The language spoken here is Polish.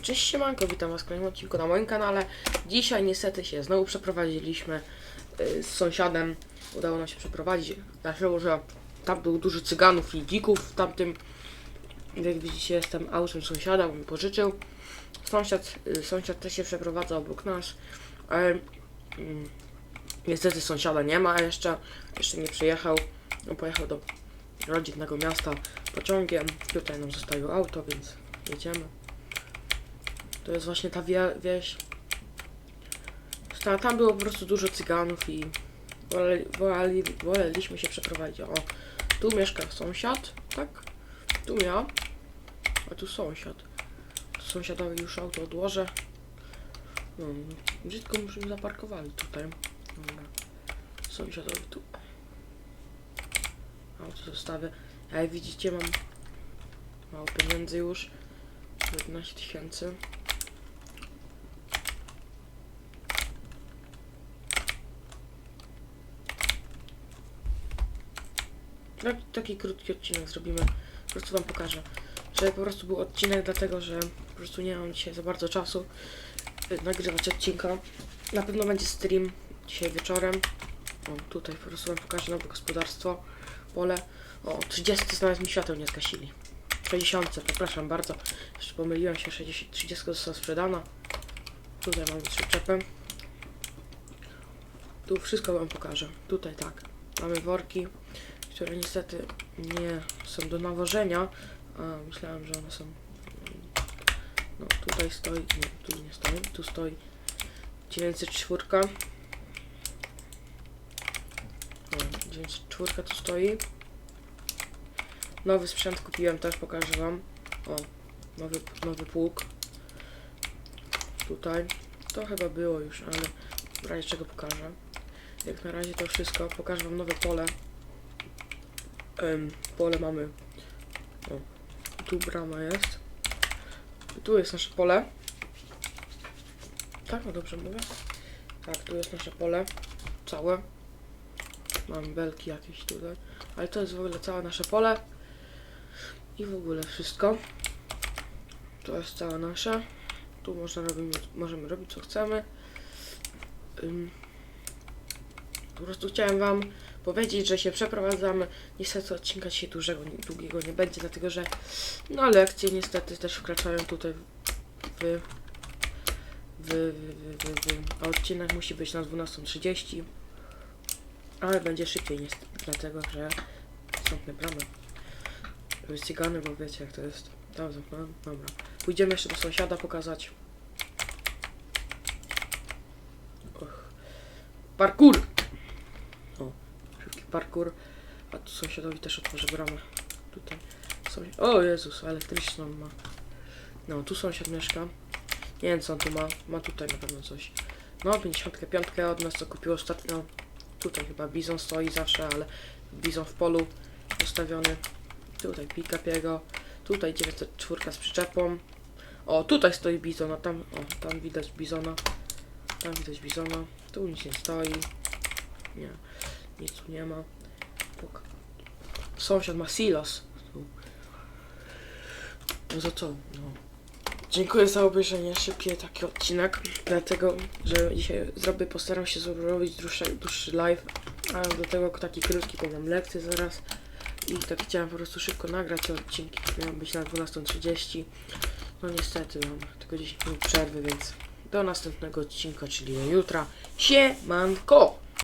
Cześć siemanko, witam was w kolejnym odcinku na moim kanale. Dzisiaj niestety się znowu przeprowadziliśmy y, z sąsiadem. Udało nam się przeprowadzić, dlatego że tam był dużo cyganów i dzików w tamtym. Jak widzicie jestem autem sąsiada, bo mi pożyczył. Sąsiad, y, sąsiad też się przeprowadza obok nas, ale mm, niestety sąsiada nie ma jeszcze, jeszcze nie przyjechał. On pojechał do rodzinnego miasta pociągiem. Tutaj nam zostawił auto, więc jedziemy. To jest właśnie ta wie, wieś. Ta, tam było po prostu dużo cyganów i woleli, woleli, woleliśmy się przeprowadzić. O, tu mieszka sąsiad, tak? Tu ja, a tu sąsiad. Sąsiadowi już auto odłożę. No, brzydko myśmy zaparkowali tutaj. Dobra. Sąsiadowi tu. Auto zostawię. Jak widzicie mam mało pieniędzy już. 15 tysięcy. Tak, taki krótki odcinek zrobimy. Po prostu wam pokażę. Że po prostu był odcinek, dlatego że po prostu nie mam dzisiaj za bardzo czasu y, nagrywać odcinka. Na pewno będzie stream dzisiaj wieczorem. O, tutaj po prostu wam pokażę nowe gospodarstwo, pole. O, 30 znalazł mi świateł nie zgasili. 60, przepraszam bardzo. Jeszcze pomyliłem się, 60, 30 została sprzedana. Tutaj mamy przyczepę. Tu wszystko wam pokażę. Tutaj tak. Mamy worki, które niestety nie są do nawożenia. A myślałem, że one są. No tutaj stoi. Nie, tu nie stoi. Tu stoi 904. No, 904 tu stoi. Nowy sprzęt kupiłem, też pokażę wam. O, nowy, nowy pług. Tutaj. To chyba było już, ale w razie czego pokażę. Jak na razie to wszystko. Pokażę wam nowe pole. Em, pole mamy. O, tu brama jest. Tu jest nasze pole. Tak, no dobrze mówię. Tak, tu jest nasze pole. Całe. Mam belki jakieś tutaj. Ale to jest w ogóle całe nasze pole. I w ogóle wszystko. To jest całe nasze. Tu można możemy robić co chcemy. Ym, po prostu chciałem wam powiedzieć, że się przeprowadzamy. Niestety odcinka dzisiaj dużego, długiego nie będzie, dlatego że no lekcje niestety też wkraczają tutaj w, w, w, w, w, a odcinek musi być na 12.30 ale będzie szybciej niestety, dlatego że zamknę bramę. Cygany, bo wiecie jak to jest. Tam zamknąłem, dobra. Pójdziemy jeszcze do sąsiada pokazać. Och. Parkour! Parkour. A tu sąsiadowi też otworzę bramę. Tutaj. O Jezus, elektryczną ma. No, tu sąsiad mieszka. Nie wiem co on tu ma. Ma tutaj na pewno coś. No, 55 od nas co kupił ostatnio. Tutaj chyba bizon stoi zawsze, ale bizon w polu ustawiony. Tutaj pick-up jego. Tutaj 904 z przyczepą. O, tutaj stoi bizon, a tam, o, tam widać bizona. Tam widać bizona. Tu nic nie stoi. Nie, nic tu nie ma. Puk. Sąsiad ma silos. No za co? No. Dziękuję za obejrzenie. Szybki taki odcinek. Dlatego, że dzisiaj zrobię, postaram się zrobić dłuższy, dłuższy live. A do tego taki krótki, bo mam lekcję zaraz. I tak chciałem po prostu szybko nagrać te odcinki, miały być na 12.30. No niestety mam tylko 10 minut przerwy, więc do następnego odcinka, czyli do jutra. Siemanko!